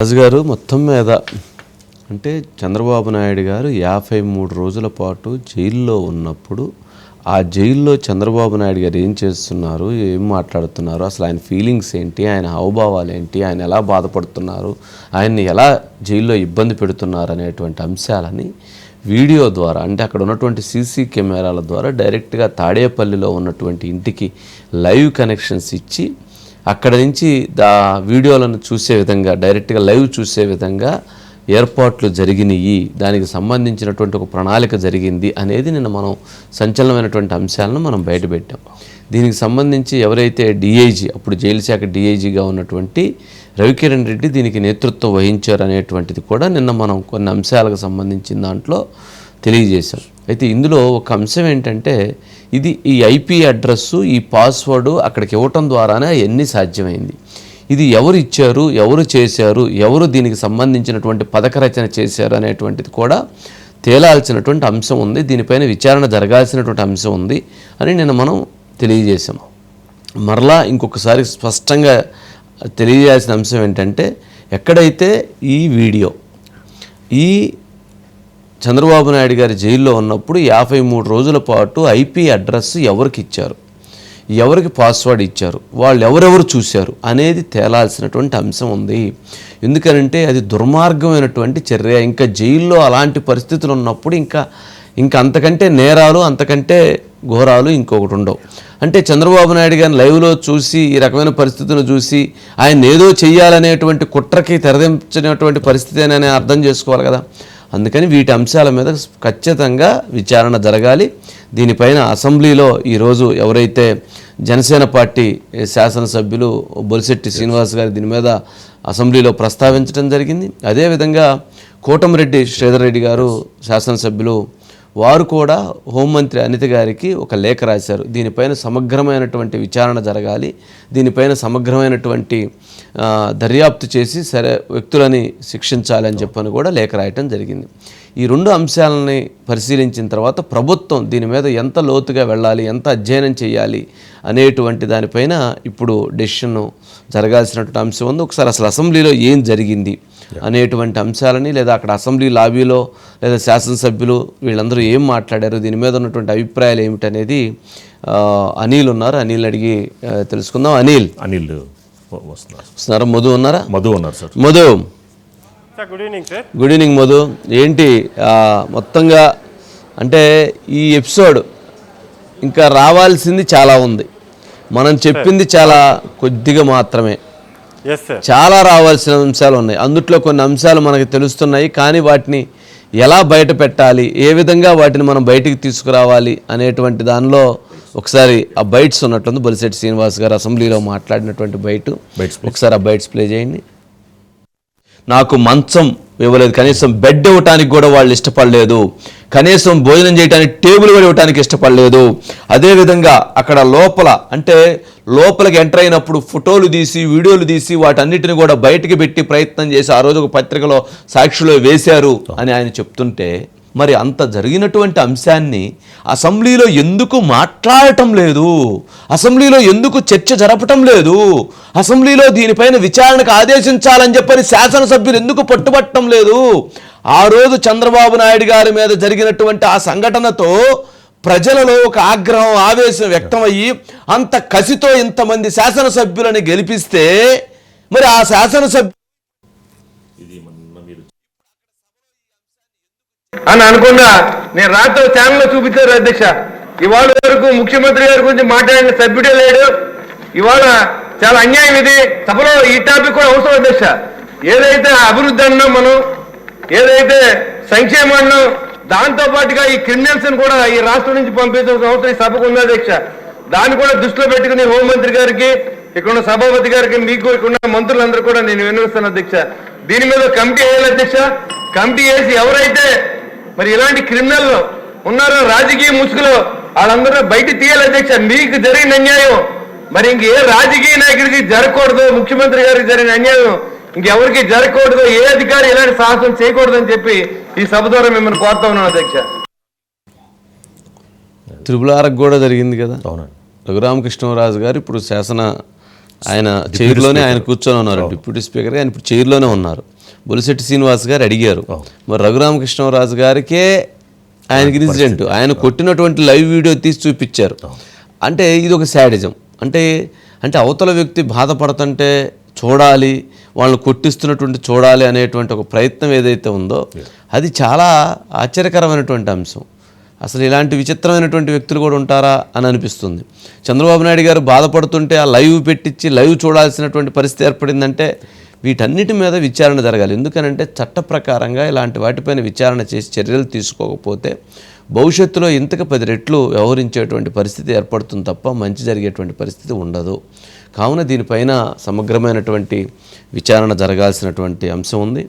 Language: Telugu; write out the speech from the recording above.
రాజు గారు మొత్తం మీద అంటే చంద్రబాబు నాయుడు గారు యాభై మూడు రోజుల పాటు జైల్లో ఉన్నప్పుడు ఆ జైల్లో చంద్రబాబు నాయుడు గారు ఏం చేస్తున్నారు ఏం మాట్లాడుతున్నారు అసలు ఆయన ఫీలింగ్స్ ఏంటి ఆయన హావభావాలు ఏంటి ఆయన ఎలా బాధపడుతున్నారు ఆయన్ని ఎలా జైల్లో ఇబ్బంది పెడుతున్నారు అనేటువంటి అంశాలని వీడియో ద్వారా అంటే అక్కడ ఉన్నటువంటి సీసీ కెమెరాల ద్వారా డైరెక్ట్గా తాడేపల్లిలో ఉన్నటువంటి ఇంటికి లైవ్ కనెక్షన్స్ ఇచ్చి అక్కడ నుంచి దా వీడియోలను చూసే విధంగా డైరెక్ట్గా లైవ్ చూసే విధంగా ఏర్పాట్లు జరిగినాయి దానికి సంబంధించినటువంటి ఒక ప్రణాళిక జరిగింది అనేది నిన్న మనం సంచలనమైనటువంటి అంశాలను మనం బయటపెట్టాం. దీనికి సంబంధించి ఎవరైతే డిఐజీ అప్పుడు జైలు శాఖ డిఐజీగా ఉన్నటువంటి రవికిరణ్ రెడ్డి దీనికి నేతృత్వం వహించారు అనేటువంటిది కూడా నిన్న మనం కొన్ని అంశాలకు సంబంధించిన దాంట్లో తెలియజేశాం అయితే ఇందులో ఒక అంశం ఏంటంటే ఇది ఈ ఐపీ అడ్రస్సు ఈ పాస్వర్డ్ అక్కడికి ఇవ్వటం ద్వారానే అవన్నీ సాధ్యమైంది. ఇది ఎవరు ఇచ్చారు ఎవరు చేశారు ఎవరు దీనికి సంబంధించినటువంటి పథక రచన చేశారు అనేటువంటిది కూడా తేలాల్సినటువంటి అంశం ఉంది. దీనిపైన విచారణ జరగాల్సినటువంటి అంశం ఉంది అని నేను మనం తెలియజేశాం మరలా ఇంకొకసారి స్పష్టంగా తెలియజేయాల్సిన అంశం ఏంటంటే ఎక్కడైతే ఈ వీడియో ఈ చంద్రబాబు నాయుడు గారి జైల్లో ఉన్నప్పుడు యాభై మూడు రోజుల పాటు ఐపీ అడ్రస్ ఎవరికి ఇచ్చారు? ఎవరికి పాస్వర్డ్ ఇచ్చారు? వాళ్ళు ఎవరెవరు చూశారు? అనేది తేలాల్సినటువంటి అంశం ఉంది. ఎందుకనంటే అది దుర్మార్గమైనటువంటి చర్య. ఇంకా జైల్లో అలాంటి పరిస్థితులు ఉన్నప్పుడు ఇంకా ఇంకా అంతకంటే నేరాలు అంతకంటే ఘోరాలు ఇంకొకటి ఉండవు. అంటే చంద్రబాబు నాయుడు గారిని లైవ్లో చూసి ఈ రకమైన పరిస్థితులను చూసి ఆయన ఏదో చెయ్యాలనేటువంటి కుట్రకి తెరదించినటువంటి పరిస్థితి అని అర్థం చేసుకోవాలి కదా. అందుకని వీటి అంశాల మీద ఖచ్చితంగా విచారణ జరగాలి. దీనిపైన అసెంబ్లీలో ఈరోజు ఎవరైతే జనసేన పార్టీ శాసనసభ్యులు బొలిశెట్టి శ్రీనివాస్ గారు దీని మీద అసెంబ్లీలో ప్రస్తావించడం జరిగింది. అదేవిధంగా కోటమిరెడ్డి శ్రీధర్ రెడ్డి గారు శాసనసభ్యులు వారు కూడా హోంమంత్రి అనిత గారికి ఒక లేఖ రాశారు. దీనిపైన సమగ్రమైనటువంటి విచారణ జరగాలి. దీనిపైన సమగ్రమైనటువంటి దర్యాప్తు చేసి సరే వ్యక్తులని శిక్షించాలని చెప్పని కూడా లేఖ రాయటం జరిగింది. ఈ రెండు అంశాలని పరిశీలించిన తర్వాత ప్రభుత్వం దీని మీద ఎంత లోతుగా వెళ్ళాలి ఎంత అధ్యయనం చేయాలి అనేటువంటి దానిపైన ఇప్పుడు డెసిషన్ జరగాల్సినటువంటి అంశం ఉంది. ఒకసారి అసలు అసెంబ్లీలో ఏం జరిగింది అనేటువంటి అంశాలని లేదా అక్కడ అసెంబ్లీ లాబీలో లేదా శాసనసభ్యులు వీళ్ళందరూ ఏం మాట్లాడారు దీని మీద ఉన్నటువంటి అభిప్రాయాలు ఏమిటనేది అనిల్ ఉన్నారు. అనిల్ అడిగి తెలుసుకుందాం. అనిల్. అనిల్ వస్తున్నారు. మధు ఉన్నారా? మధు ఉన్నారు sir. Madhu. Good evening sir good evening Madhu ఏంటి మొత్తంగా అంటే ఈ ఎపిసోడ్ ఇంకా రావాల్సింది చాలా ఉంది. మనం చెప్పింది చాలా కొద్దిగా మాత్రమే. చాలా రావాల్సిన అంశాలు ఉన్నాయి. అందుట్లో కొన్ని అంశాలు మనకు తెలుస్తున్నాయి కానీ వాటిని ఎలా బయట పెట్టాలి ఏ విధంగా వాటిని మనం బయటికి తీసుకురావాలి అనేటువంటి దానిలో ఒకసారి ఆ బైట్స్ ఉన్నట్లుంది బొలిశెట్టి శ్రీనివాస్ గారు అసెంబ్లీలో మాట్లాడినటువంటి బయట ఒకసారి ఆ బైట్స్ ప్లే చేయండి. నాకు మంచం ఇవ్వలేదు కనీసం బెడ్ ఇవ్వటానికి కూడా వాళ్ళు ఇష్టపడలేదు కనీసం భోజనం చేయడానికి టేబుల్ కూడా ఇవ్వటానికి ఇష్టపడలేదు. అదేవిధంగా అక్కడ లోపల అంటే లోపలికి ఎంటర్ అయినప్పుడు ఫోటోలు తీసి వీడియోలు తీసి వాటన్నిటిని కూడా బయటికి పెట్టి ప్రయత్నం చేసి ఆ రోజు ఒక పత్రికలో సాక్షిలో వేశారు అని ఆయన చెప్తుంటే మరి అంత జరిగినటువంటి అంశాన్ని అసెంబ్లీలో ఎందుకు మాట్లాడటం లేదు? అసెంబ్లీలో ఎందుకు చర్చ జరపటం లేదు? అసెంబ్లీలో దీనిపైన విచారణకు ఆదేశించాలని చెప్పని శాసనసభ్యులు ఎందుకు పట్టుబట్టడం లేదు? ఆ రోజు చంద్రబాబు నాయుడు గారి మీద జరిగినటువంటి ఆ సంఘటనతో ప్రజలలో ఒక ఆగ్రహం ఆవేశం వ్యక్తమయ్యి అంత కసితో ఇంతమంది శాసనసభ్యులని గెలిపిస్తే మరి ఆ శాసనసభ్యు అని అనుకున్నా నేను రాత్రి ఛానల్లో చూపించారు అధ్యక్ష. ఇవాళ వరకు ముఖ్యమంత్రి గారి గురించి మాట్లాడిన సభ్యుడే లేడు. ఇవాళ చాలా అన్యాయం ఇది. సభలో ఈ టాపిక్ కూడా అవసరం అధ్యక్ష. ఏదైతే అభివృద్ధి అన్నాం మనం ఏదైతే సంక్షేమం అన్నాం దాంతో పాటుగా ఈ క్రిమినల్స్ కూడా ఈ రాష్ట్రం నుంచి పంపించాల్సిన అవసరం ఈ సభకు ఉంది అధ్యక్ష. దాన్ని కూడా దృష్టిలో పెట్టుకుని హోంమంత్రి గారికి ఇక్కడ సభాపతి గారికి మీకు ఇక్కడ ఉన్న మంత్రులందరూ కూడా నేను వినిపిస్తాను అధ్యక్ష. దీని మీద కమిటీ వేయాలి అధ్యక్ష. కమిటీ వేసి ఎవరైతే మరి ఇలాంటి క్రిమినల్ ఉన్నారో రాజకీయ ముసుగులో? వాళ్ళందరూ బయట తీయాలి అధ్యక్ష మీకు జరిగిన అన్యాయం. మరి ఇంక ఏ రాజకీయ నాయకుడికి జరగకూడదు ముఖ్యమంత్రి గారికి జరిగిన అన్యాయం. ఇంకెవరికి జరగకూడదు ఏ అధికారి ఇలాంటి సాహసం చేయకూడదని చెప్పి ఈ సభ ద్వారా మిమ్మల్ని కోరుతా ఉన్నాను అధ్యక్ష. త్రిపులారకు కూడా జరిగింది కదా? అవునండి. రఘురామకృష్ణరాజు గారు ఇప్పుడు శాసన ఆయన చైర్లోనే ఆయన కూర్చొని ఉన్నారు. డిప్యూటీ స్పీకర్ ఆయన ఇప్పుడు చైర్లోనే ఉన్నారు. బొలిశెట్టి శ్రీనివాస్ గారు అడిగారు. మరి రఘురామకృష్ణరాజు గారికే ఆయనకి ఇన్సిడెంట్ ఆయన కొట్టినటువంటి లైవ్ వీడియో తీసి చూపించారు. అంటే ఇది ఒక శాడిజం. అంటే అంటే అవతల వ్యక్తి బాధపడుతుంటే చూడాలి వాళ్ళని కొట్టిస్తున్నటువంటి చూడాలి అనేటువంటి ఒక ప్రయత్నం ఏదైతే ఉందో అది చాలా ఆశ్చర్యకరమైనటువంటి అంశం. అసలు ఇలాంటి విచిత్రమైనటువంటి వ్యక్తులు కూడా ఉంటారా అని అనిపిస్తుంది. చంద్రబాబు నాయుడు గారు బాధపడుతుంటే ఆ లైవ్ పెట్టించి లైవ్ చూడాల్సినటువంటి పరిస్థితి ఏర్పడిందంటే వీటన్నిటి మీద విచారణ జరగాలి. ఎందుకనంటే చట్ట ప్రకారంగా ఇలాంటి వాటిపైన విచారణ చేసి చర్యలు తీసుకోకపోతే భవిష్యత్తులో ఇంతకు పది రెట్లు వ్యవహరించేటువంటి పరిస్థితి ఏర్పడుతుంది తప్ప మంచి జరిగేటువంటి పరిస్థితి ఉండదు. కావున దీనిపైన సమగ్రమైనటువంటి విచారణ జరగాల్సినటువంటి అంశం ఉంది.